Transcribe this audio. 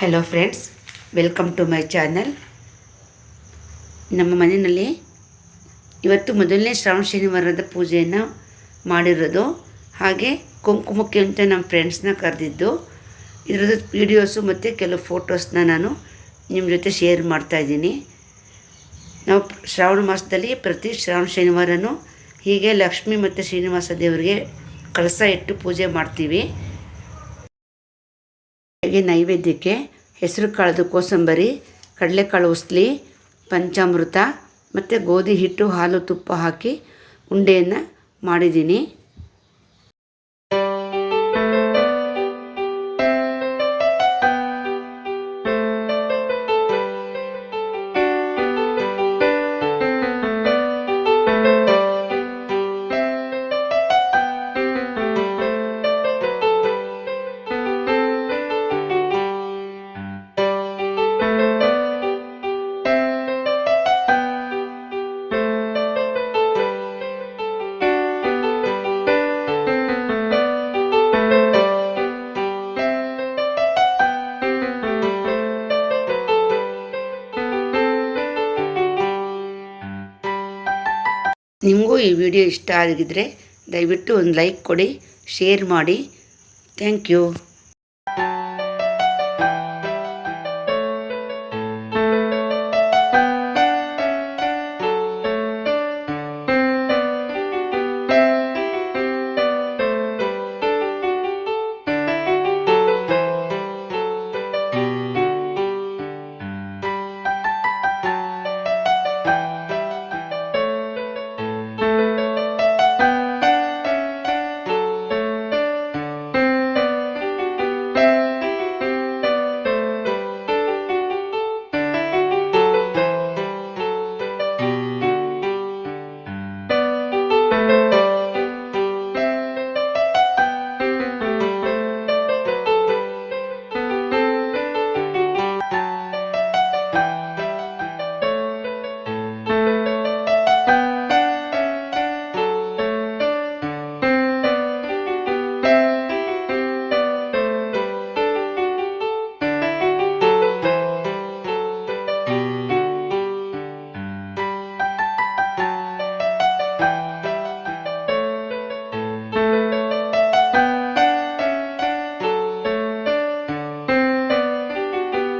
Hello friends welcome to my channel ನಮ್ಮ ಮನೆಯಲ್ಲಿ ಇವತ್ತು ಮೊದಲನೇ ಶ್ರಾವಣ ಶನಿವಾರದ ಪೂಜೆಯನ್ನು ಮಾಡಿರೋದು. ಹಾಗೆ ಕುಂಕುಮಕ್ಕೆ ಅಂತ ನಮ್ಮ ಫ್ರೆಂಡ್ಸ್ನ ಕರೆದಿದ್ದು. ಇದರದ್ದು ವೀಡಿಯೋಸು ಮತ್ತು ಕೆಲವು ಫೋಟೋಸ್ನ ನಾನು ನಿಮ್ಮ ಜೊತೆ ಶೇರ್ ಮಾಡ್ತಾಯಿದ್ದೀನಿ ನಾವು ಶ್ರಾವಣ ಮಾಸದಲ್ಲಿ ಪ್ರತಿ ಶ್ರಾವಣ ಶನಿವಾರನೂ ಹೀಗೆ ಲಕ್ಷ್ಮಿ ಮತ್ತು ಶ್ರೀನಿವಾಸ ದೇವರಿಗೆ ಕಳಸ ಇಟ್ಟು ಪೂಜೆ ಮಾಡ್ತೀವಿ. ಹಾಗೆ ನೈವೇದ್ಯಕ್ಕೆ ಹೆಸರು ಕಾಳದು ಕೋಸಂಬರಿ, ಕಡಲೆಕಾಳು ಉಸ್ಲಿ, ಪಂಚಾಮೃತ ಮತ್ತು ಗೋಧಿ ಹಿಟ್ಟು, ಹಾಲು ತುಪ್ಪ ಹಾಕಿ ಉಂಡೆಯನ್ನು ಮಾಡಿದ್ದೀನಿ. ನಿಮಗೂ ಈ ವಿಡಿಯೋ ಇಷ್ಟ ಆಗಿದ್ದರೆ ದಯವಿಟ್ಟು ಒಂದು ಲೈಕ್ ಕೊಡಿ ಶೇರ್ ಮಾಡಿ. Thank you.